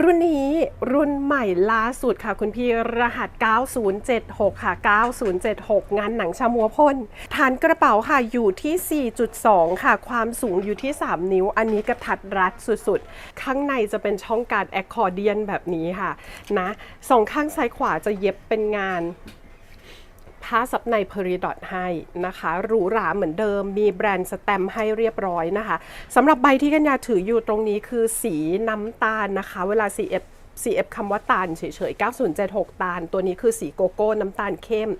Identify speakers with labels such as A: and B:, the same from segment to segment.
A: รุ่นนี้รุ่นใหม่ล่าสุดค่ะ คุณพี่รหัส 9076 ค่ะ 9076 งานหนังชามัวพ่นฐานกระเป๋าค่ะอยู่ที่ 4.2 ค่ะ ความสูงอยู่ที่ 3 นิ้ว อันนี้กระทัดรัดสุดๆ ข้างในจะเป็นช่องการแอคคอร์เดียนแบบนี้ค่ะนะสองข้างซ้ายขวาจะเย็บเป็นงาน ผ้าซับในเพรีดอทให้นะคะหรูหราเหมือนเดิม มีแบรนด์สแตมป์ให้เรียบร้อยนะคะสำหรับใบที่กัญญาถืออยู่ตรงนี้คือสีน้ำตาลนะคะ เวลา CF CF คำว่าตาลเฉยๆ 9076 ตาล ตัวนี้คือสีโกโก้น้ำตาลเข้ม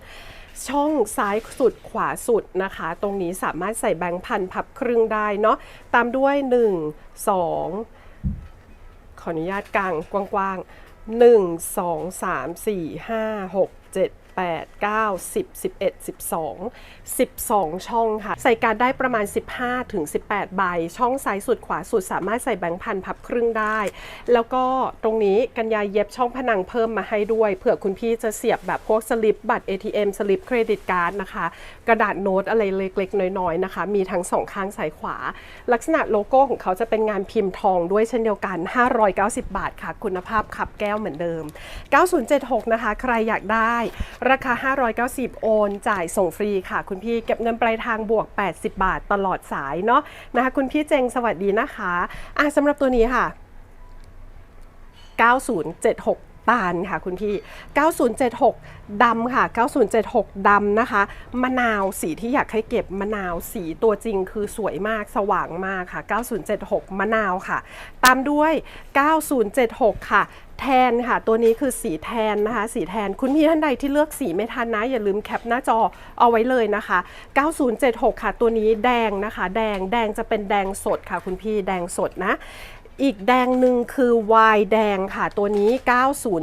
A: ช่องซ้ายสุดขวาสุดนะคะ ตรงนี้สามารถใส่แบงค์พันพับครึ่งได้เนาะตามด้วย 1 2 ขออนุญาตกลางกว้างๆหนึ่งสองสามสี่ห้าหกเจ็ดแปดเก้าสิบสิบเอ็ดสิบสองสิบสองช่องค่ะ ใส่การได้ประมาณ 15ถึง18 ใบ ช่องซ้ายสุดขวาสุดสามารถใส่แบงค์พันพับครึ่งได้ แล้วก็ตรงนี้กันยาเย็บช่องผนังเพิ่มมาให้ด้วย เผื่อคุณพี่จะเสียบแบบพวกสลิปบัตร ATM สลิปเครดิตการ์ดนะคะ กระดาษโน้ตอะไรเล็กๆ น้อยๆนะคะ มีทั้งสองข้างซ้ายขวา ลักษณะโลโก้ของเขาจะเป็นงานพิมพ์ทองด้วยเช่นเดียวกัน 590 บาทค่ะ คุณภาพขับแก้วเหมือนเดิม 9076 นะคะ ใครอยากได้ราคา 590 โอน จ่ายส่งฟรีค่ะ คุณพี่เก็บเงินปลายทางบวก 80 บาทตลอดสายเนาะนะคะ คุณพี่เจงสวัสดีนะคะอะสำหรับตัวนี้ค่ะ 9076ตาลค่ะคุณพี่ 9076 ดำค่ะ 9076 ดำนะคะ มะนาวสีที่อยากให้เก็บมะนาวสีตัวจริงคือสวยมากสว่างมากค่ะ 9076 มะนาวค่ะ ตามด้วย 9076 ค่ะ แทนค่ะ ตัวนี้คือสีแทนนะคะ สีแทนคุณพี่ท่านใดที่เลือกสีไม่ทันนะ อย่าลืมแคปหน้าจอเอาไว้เลยนะคะ 9076 ค่ะ ตัวนี้แดงนะคะ แดงแดงจะเป็นแดงสดค่ะ คุณพี่แดงสดนะอีกแดงหนึ่งคือวายแดงค่ะ ตัวนี้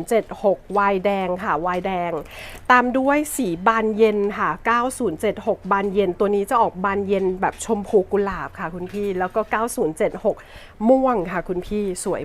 A: 9076วายแดงค่ะวายแดง ตามด้วยสีบานเย็นค่ะ 9076 บานเย็น ตัวนี้จะออกบานเย็นแบบชมพูกุหลาบค่ะคุณพี่ แล้วก็ 9076 ม่วงค่ะคุณพี่สวย